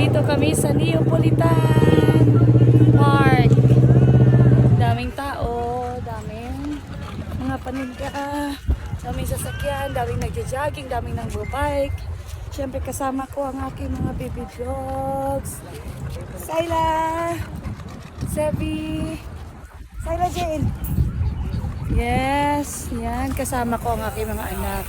Nandito kami sa Neapolitan Park. Daming tao, daming mga paninda, daming sasakyan, daming nagja-jogging, daming nang bike. Siyempre kasama ko ang aking mga baby dogs. Sayla! Sebi! Sayla Jane! Yes, yan. Kasama ko ang aking mga anak.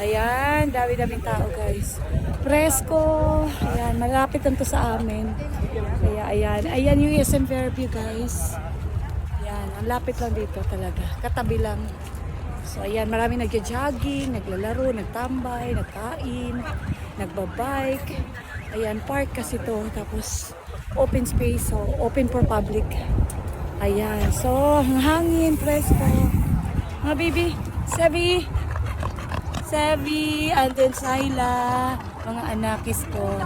Ayan, dami-daming tao guys. Presko. Ayan, malapit lang to sa amin. Kaya ayan. Ayan yung SM Fairview guys. Ayan, ang lapit lang dito talaga. Katabi lang. So ayan, marami nagja-jogging, naglalaro, nagtambay, nagkain, nagbabike. Ayan, park kasi to. Tapos open space, so open for public. Ayan, so ang hangin, presko. Mga baby, Sebi, Sebi, and then Sayla, mga anakis ko.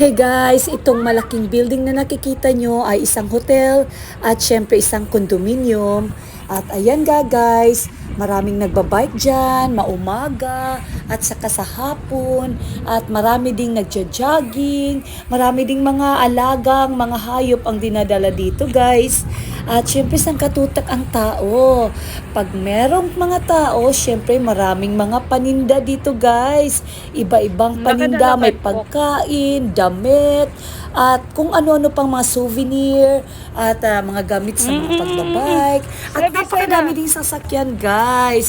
Hey guys, itong malaking building na nakikita nyo ay isang hotel at syempre isang condominium. At ayan ga guys, maraming nagbabike dyan, maumaga at saka sa hapon. At marami ding nagja-jogging, marami ding mga alagang, mga hayop ang dinadala dito guys. At syempre sang katutak ang tao. Pag merong mga tao, syempre maraming mga paninda dito guys. Iba-ibang paninda, may pagkain, damit, at kung ano-ano pang mga souvenir at ah, mga gamit sa mga pagbabike. At napakadami ding sasakyan guys.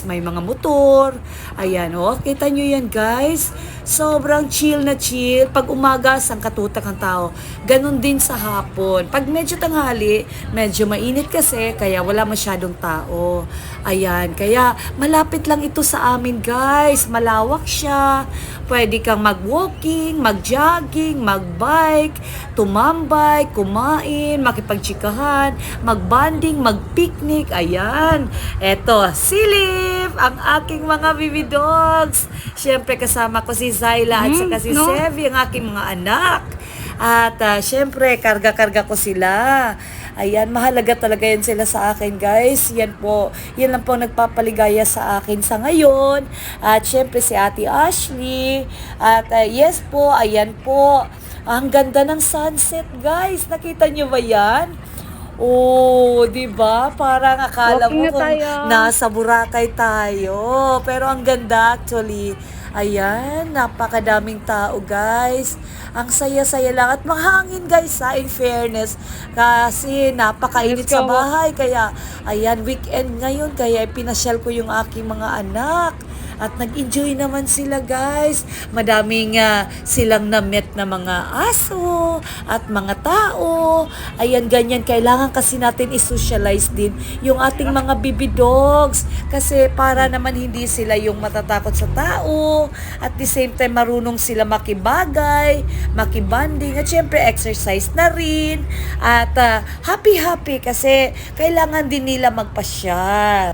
May mga motor. Ayan oh, kita nyo yan guys. Sobrang chill na chill. Pag umaga, sang katutak ang tao. Ganon din sa hapon. Pag medyo tanghali, medyo mainit kasi, kaya wala masyadong tao. Ayan, kaya malapit lang ito sa amin guys. Malawak siya. Pwede kang mag-walking, mag-jogging, mag-bike, tumambay, kumain, makipagtsikahan, mag-bonding, mag-picnic. Ayan. Eto, silip ang aking mga baby dogs. Siyempre kasama ko si Zyla at saka si no? Sevi, ang aking mga anak. At ah, syempre, karga-karga ko sila. Ayan, mahalaga talaga yan sila sa akin, guys. Yan po, yan lang po nagpapaligaya sa akin sa ngayon. At syempre si Ate Ashley. At ah, yes po, ayan po. Ang ganda ng sunset, guys. Nakita nyo ba yan? Oh, 'di ba? Parang akala Walking mo na kung tayo. nasa Boracay tayo. Pero ang ganda actually. Ayan, napakadaming tao guys. Ang saya-saya lang at mahangin guys sa in fairness kasi napakainit sa bahay kaya ayan weekend ngayon kaya pinasyal ko yung aking mga anak at nag-enjoy naman sila guys. Madaming ah, silang na-met na mga aso at mga tao. Ayan, ganyan. Kailangan kasi natin i-socialize din yung ating mga baby dogs. Kasi para naman hindi sila yung matatakot sa tao. At the same time, marunong sila makibagay, makibanding. At syempre, exercise na rin. At ah, happy-happy kasi kailangan din nila magpasyal.